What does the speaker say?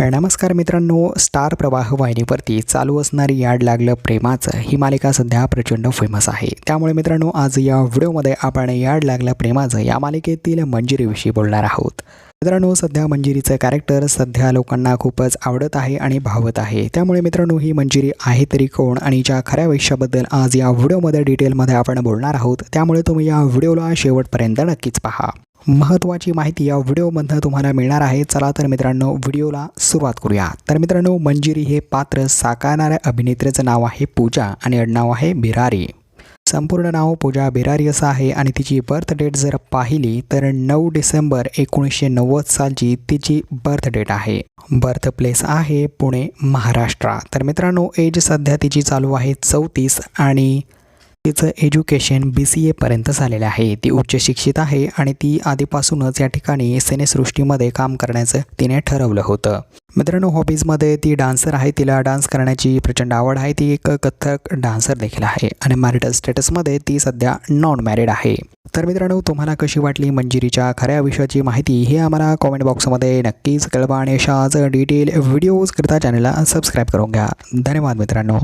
नमस्कार मित्रांनो स्टार प्रवाह वाहिनीवरती चालू असणारी याड लागलं प्रेमाचं ही मालिका सध्या प्रचंड फेमस आहे. त्यामुळे मित्रांनो आज या व्हिडिओमध्ये आपण याड लागलं प्रेमाचं या मालिकेतील मंजिरीविषयी बोलणार आहोत. मित्रांनो सध्या मंजिरीचं कॅरेक्टर सध्या लोकांना खूपच आवडत आहे आणि भावत आहे. त्यामुळे मित्रांनो ही मंजिरी आहे तरी कोण आणि ज्या खऱ्या आयुष्याबद्दल आज या व्हिडिओमध्ये डिटेलमध्ये आपण बोलणार आहोत त्यामुळे तुम्ही या व्हिडिओला शेवटपर्यंत नक्कीच पहा. महत्त्वाची माहिती या व्हिडिओमधनं तुम्हाला मिळणार आहे. चला तर मित्रांनो व्हिडिओला सुरुवात करूया. तर मित्रांनो मंजिरी हे पात्र साकारणाऱ्या अभिनेत्रीचं नाव आहे पूजा आणि आडनाव आहे बिरारी. संपूर्ण नाव पूजा बिरारी असं आहे आणि तिची बर्थ डेट जर पाहिली तर नऊ डिसेंबर एकोणीसशे नव्वद सालची तिची बर्थ डेट आहे. बर्थ प्लेस आहे पुणे महाराष्ट्र. तर मित्रांनो एज सध्या तिची चालू आहे चौतीस आणि तिचं एज्युकेशन बी सी एपर्यंत झालेलं आहे. ती उच्च शिक्षित आहे आणि ती आधीपासूनच या ठिकाणी सिनेसृष्टीमध्ये काम करण्याचं तिने ठरवलं होतं. मित्रांनो हॉबीजमध्ये ती डान्सर आहे. तिला डान्स करण्याची प्रचंड आवड आहे. ती एक कथक डान्सर देखील आहे आणि मॅरिटल स्टेटसमध्ये ती सध्या नॉन मॅरिड आहे. तर मित्रांनो तुम्हाला कशी वाटली मंजिरीच्या खऱ्या विषयाची माहिती हे आम्हाला कॉमेंट बॉक्समध्ये नक्कीच कळवा आणि अशाच डिटेल व्हिडिओज करता चॅनलला सबस्क्राईब करून घ्या. धन्यवाद मित्रांनो.